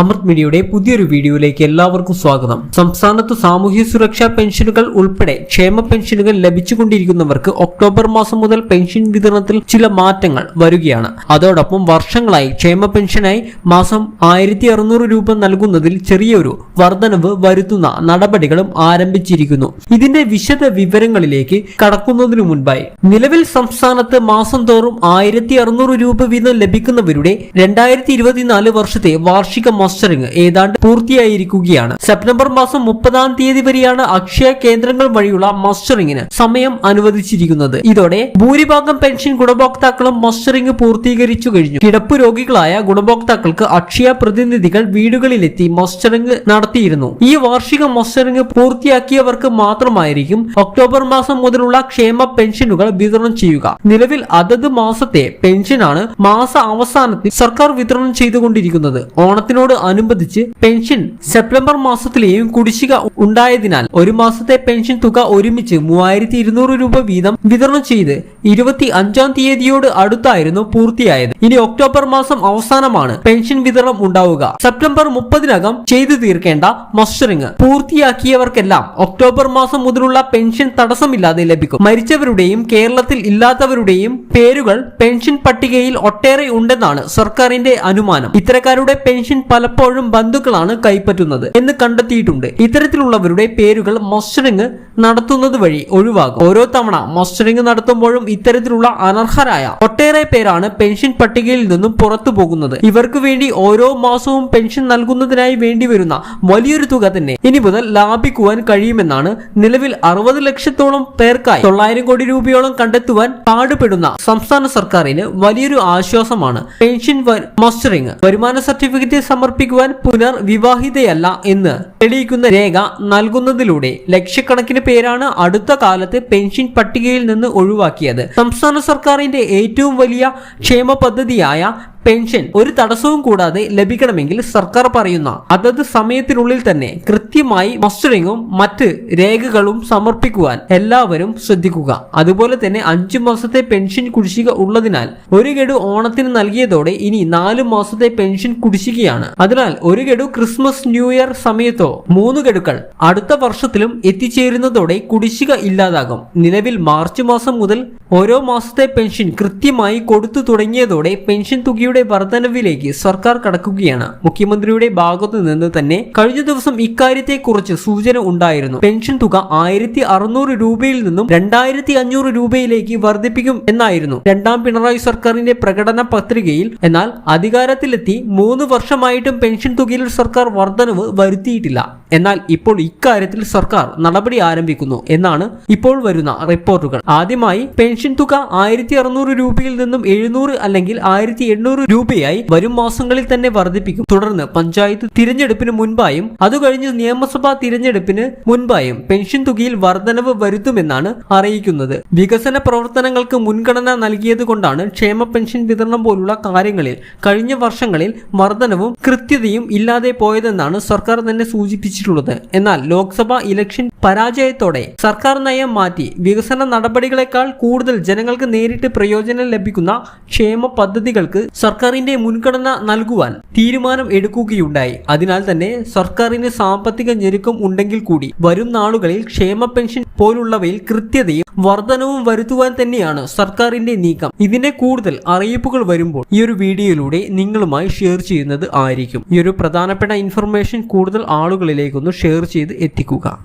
അമൃത് മീഡിയയുടെ പുതിയൊരു വീഡിയോയിലേക്ക് എല്ലാവർക്കും സ്വാഗതം. സംസ്ഥാനത്ത് സാമൂഹ്യ സുരക്ഷാ പെൻഷനുകൾ ഉൾപ്പെടെ ക്ഷേമ പെൻഷനുകൾ ലഭിച്ചുകൊണ്ടിരിക്കുന്നവർക്ക് ഒക്ടോബർ മാസം മുതൽ പെൻഷൻ വിതരണത്തിൽ ചില മാറ്റങ്ങൾ വരികയാണ്. അതോടൊപ്പം വർഷങ്ങളായി ക്ഷേമ പെൻഷനായി മാസം ആയിരത്തി അറുന്നൂറ് രൂപ നൽകുന്നതിൽ ചെറിയൊരു വർധനവ് വരുത്തുന്ന നടപടികളും ആരംഭിച്ചിരിക്കുന്നു. ഇതിന്റെ വിശദ വിവരങ്ങളിലേക്ക് കടക്കുന്നതിനു മുൻപായി നിലവിൽ സംസ്ഥാനത്ത് മാസം തോറും ആയിരത്തി അറുന്നൂറ് രൂപ വീതം ലഭിക്കുന്നവരുടെ രണ്ടായിരത്തി ഇരുപത്തിനാല് വർഷത്തെ വാർഷിക മസ്റ്ററിംഗ് ഏതാണ്ട് പൂർത്തിയായിരിക്കുകയാണ്. സെപ്റ്റംബർ മാസം മുപ്പതാം തീയതി വരെയാണ് അക്ഷയ കേന്ദ്രങ്ങൾ വഴിയുള്ള മസ്റ്ററിംഗിന് സമയം അനുവദിച്ചിരിക്കുന്നത്. ഇതോടെ ഭൂരിഭാഗം പെൻഷൻ ഗുണഭോക്താക്കളും മസ്റ്ററിംഗ് പൂർത്തീകരിച്ചു കഴിഞ്ഞു. കിടപ്പ് രോഗികളായ ഗുണഭോക്താക്കൾക്ക് അക്ഷയ പ്രതിനിധികൾ വീടുകളിലെത്തി മസ്റ്ററിംഗ് നടത്തിയിരുന്നു. ഈ വാർഷിക മസ്റ്ററിംഗ് പൂർത്തിയാക്കിയവർക്ക് മാത്രമായിരിക്കും ഒക്ടോബർ മാസം മുതലുള്ള ക്ഷേമ പെൻഷനുകൾ വിതരണം ചെയ്യുക. നിലവിൽ അതത് മാസത്തെ പെൻഷനാണ് മാസ അവസാനത്തിൽ സർക്കാർ വിതരണം ചെയ്തുകൊണ്ടിരിക്കുന്നത്. ഓണത്തിനോട് അനുബന്ധിച്ച് പെൻഷൻ സെപ്റ്റംബർ മാസത്തിലെയും കുടിശ്ശിക ഉണ്ടായതിനാൽ ഒരു മാസത്തെ പെൻഷൻ തുക ഒരുമിച്ച് മൂവായിരത്തി ഇരുന്നൂറ് രൂപ വീതം വിതരണം ചെയ്ത് ഇരുപത്തി അഞ്ചാം തീയതിയോട് അടുത്തായിരുന്നു പൂർത്തിയായത്. ഇനി ഒക്ടോബർ മാസം അവസാനമാണ് പെൻഷൻ വിതരണം ഉണ്ടാവുക. സെപ്റ്റംബർ മുപ്പതിനകം ചെയ്തു തീർക്കേണ്ട മസ്റ്ററിംഗ് പൂർത്തിയാക്കിയവർക്കെല്ലാം ഒക്ടോബർ മാസം മുതലുള്ള പെൻഷൻ തടസ്സമില്ലാതെ ലഭിക്കും. മരിച്ചവരുടെയും കേരളത്തിൽ ഇല്ലാത്തവരുടെയും പേരുകൾ പെൻഷൻ പട്ടികയിൽ ഒട്ടേറെ ഉണ്ടെന്നാണ് സർക്കാരിന്റെ അനുമാനം. ഇത്തരക്കാരുടെ പെൻഷൻ പലപ്പോഴും ബന്ധുക്കളാണ് കൈപ്പറ്റുന്നത് എന്ന് കണ്ടെത്തിയിട്ടുണ്ട്. ഇത്തരത്തിലുള്ളവരുടെ പേരുകൾ മസ്റ്ററിംഗ് നടത്തുന്നത് വഴി ഒഴിവാകും. ഓരോ തവണ മസ്റ്ററിംഗ് നടത്തുമ്പോഴും ഇത്തരത്തിലുള്ള അനർഹരായ ഒട്ടേറെ പേരാണ് പെൻഷൻ പട്ടികയിൽ നിന്നും പുറത്തു പോകുന്നത്. ഇവർക്ക് വേണ്ടി ഓരോ മാസവും പെൻഷൻ നൽകുന്നതിനായി വേണ്ടി വരുന്ന വലിയൊരു തുക തന്നെ ഇനി മുതൽ ലാഭിക്കുവാൻ കഴിയുമെന്നാണ് നിലവിൽ അറുപത് ലക്ഷത്തോളം പേർക്കായി തൊള്ളായിരം കോടി രൂപയോളം കണ്ടെത്തുവാൻ പാടുപെടുന്ന സംസ്ഥാന സർക്കാരിന് വലിയൊരു ആശ്വാസമാണ് പെൻഷൻ മസ്റ്ററിംഗ്. വരുമാന സർട്ടിഫിക്കറ്റ് സമർപ്പിക്കുവാൻ പുനർവിവാഹിതയല്ല എന്ന് തെളിയിക്കുന്ന രേഖ നൽകുന്നതിലൂടെ ലക്ഷക്കണക്കിന് പേരാണ് അടുത്ത കാലത്ത് പെൻഷൻ പട്ടികയിൽ നിന്ന് ഒഴിവാക്കിയത്. സംസ്ഥാന സർക്കാരിന്റെ ഏറ്റവും വലിയ ക്ഷേമ പദ്ധതിയായ പെൻഷൻ ഒരു തടസ്സവും കൂടാതെ ലഭിക്കണമെങ്കിൽ സർക്കാർ പറയുന്ന അതത് സമയത്തിനുള്ളിൽ തന്നെ കൃത്യമായി മസ്റ്ററിങ്ങും മറ്റ് രേഖകളും സമർപ്പിക്കുവാൻ എല്ലാവരും ശ്രദ്ധിക്കുക. അതുപോലെ തന്നെ അഞ്ചു മാസത്തെ പെൻഷൻ കുടിശ്ശിക ഉള്ളതിനാൽ ഒരു ഗഡു ഓണത്തിന് നൽകിയതോടെ ഇനി നാല് മാസത്തെ പെൻഷൻ കുടിശ്ശികയാണ്. അതിനാൽ ഒരു ഗഡു ക്രിസ്മസ് ന്യൂ ഇയർ സമയത്തോ മൂന്ന് ഗഡുക്കൾ അടുത്ത വർഷത്തിലും എത്തിച്ചേരുന്നതോടെ കുടിശ്ശിക ഇല്ലാതാകും. നിലവിൽ മാർച്ച് മാസം മുതൽ ഓരോ മാസത്തെ പെൻഷൻ കൃത്യമായി കൊടുത്തു തുടങ്ങിയതോടെ പെൻഷൻ തുകയുടെ വർധനവിലേക്ക് സർക്കാർ കടക്കുകയാണ്. മുഖ്യമന്ത്രിയുടെ ഭാഗത്തു നിന്ന് തന്നെ കഴിഞ്ഞ ദിവസം ഇക്കാര്യത്തെക്കുറിച്ച് സൂചന ഉണ്ടായിരുന്നു. പെൻഷൻ തുക ആയിരത്തി അറുന്നൂറ് രൂപയിൽ നിന്നും രണ്ടായിരത്തി അഞ്ഞൂറ് രൂപയിലേക്ക് വർദ്ധിപ്പിക്കും എന്നായിരുന്നു. രണ്ടാം പിണറായി സർക്കാരിന്റെ പ്രകടന പത്രികയിൽ. എന്നാൽ അധികാരത്തിലെത്തി മൂന്ന് വർഷമായിട്ടും പെൻഷൻ തുകയിൽ സർക്കാർ വർധനവ് വരുത്തിയിട്ടില്ല. എന്നാൽ ഇപ്പോൾ ഇക്കാര്യത്തിൽ സർക്കാർ നടപടി ആരംഭിക്കുന്നു എന്നാണ് ഇപ്പോൾ വരുന്ന റിപ്പോർട്ടുകൾ. ആദ്യമായി പെൻഷൻ തുക ആയിരത്തി അറുന്നൂറ് രൂപയിൽ നിന്നും എഴുന്നൂറ് അല്ലെങ്കിൽ ആയിരത്തി എണ്ണൂറ് രൂപയായി വരും മാസങ്ങളിൽ തന്നെ വർദ്ധിപ്പിക്കും. തുടർന്ന് പഞ്ചായത്ത് തിരഞ്ഞെടുപ്പിന് മുൻപായും അത് കഴിഞ്ഞ് നിയമസഭാ തിരഞ്ഞെടുപ്പിന് മുൻപായും പെൻഷൻ തുകയിൽ വർധനവ് വരുത്തുമെന്നാണ് അറിയിക്കുന്നത്. വികസന പ്രവർത്തനങ്ങൾക്ക് മുൻഗണന നൽകിയത് കൊണ്ടാണ് ക്ഷേമ പെൻഷൻ വിതരണം പോലുള്ള കാര്യങ്ങളിൽ കഴിഞ്ഞ വർഷങ്ങളിൽ വർധനവും കൃത്യതയും ഇല്ലാതെ പോയതെന്നാണ് സർക്കാർ തന്നെ സൂചിപ്പിച്ചിട്ടുള്ളത്. എന്നാൽ ലോക്സഭാ ഇലക്ഷൻ പരാജയത്തോടെ സർക്കാർ നയം മാറ്റി വികസന നടപടികളെക്കാൾ കൂടുതൽ ജനങ്ങൾക്ക് നേരിട്ട് പ്രയോജനം ലഭിക്കുന്ന ക്ഷേമ പദ്ധതികൾക്ക് സർക്കാരിന്റെ മുൻഗണന നൽകുവാൻ തീരുമാനം എടുക്കുകയുണ്ടായി. അതിനാൽ തന്നെ സർക്കാരിന് സാമ്പത്തിക ഞെരുക്കം ഉണ്ടെങ്കിൽ കൂടി വരും നാളുകളിൽ ക്ഷേമ പെൻഷൻ പോലുള്ളവയിൽ കൃത്യതയും വർധനവും വരുത്തുവാൻ തന്നെയാണ് സർക്കാരിന്റെ നീക്കം. ഇതിനെ കൂടുതൽ അറിയിപ്പുകൾ വരുമ്പോൾ ഈ ഒരു വീഡിയോയിലൂടെ നിങ്ങളുമായി ഷെയർ ചെയ്യുന്നത് ആയിരിക്കും. ഈ ഒരു പ്രധാനപ്പെട്ട ഇൻഫർമേഷൻ കൂടുതൽ ആളുകളിലേക്കൊന്ന് ഷെയർ ചെയ്ത് എത്തിക്കുക.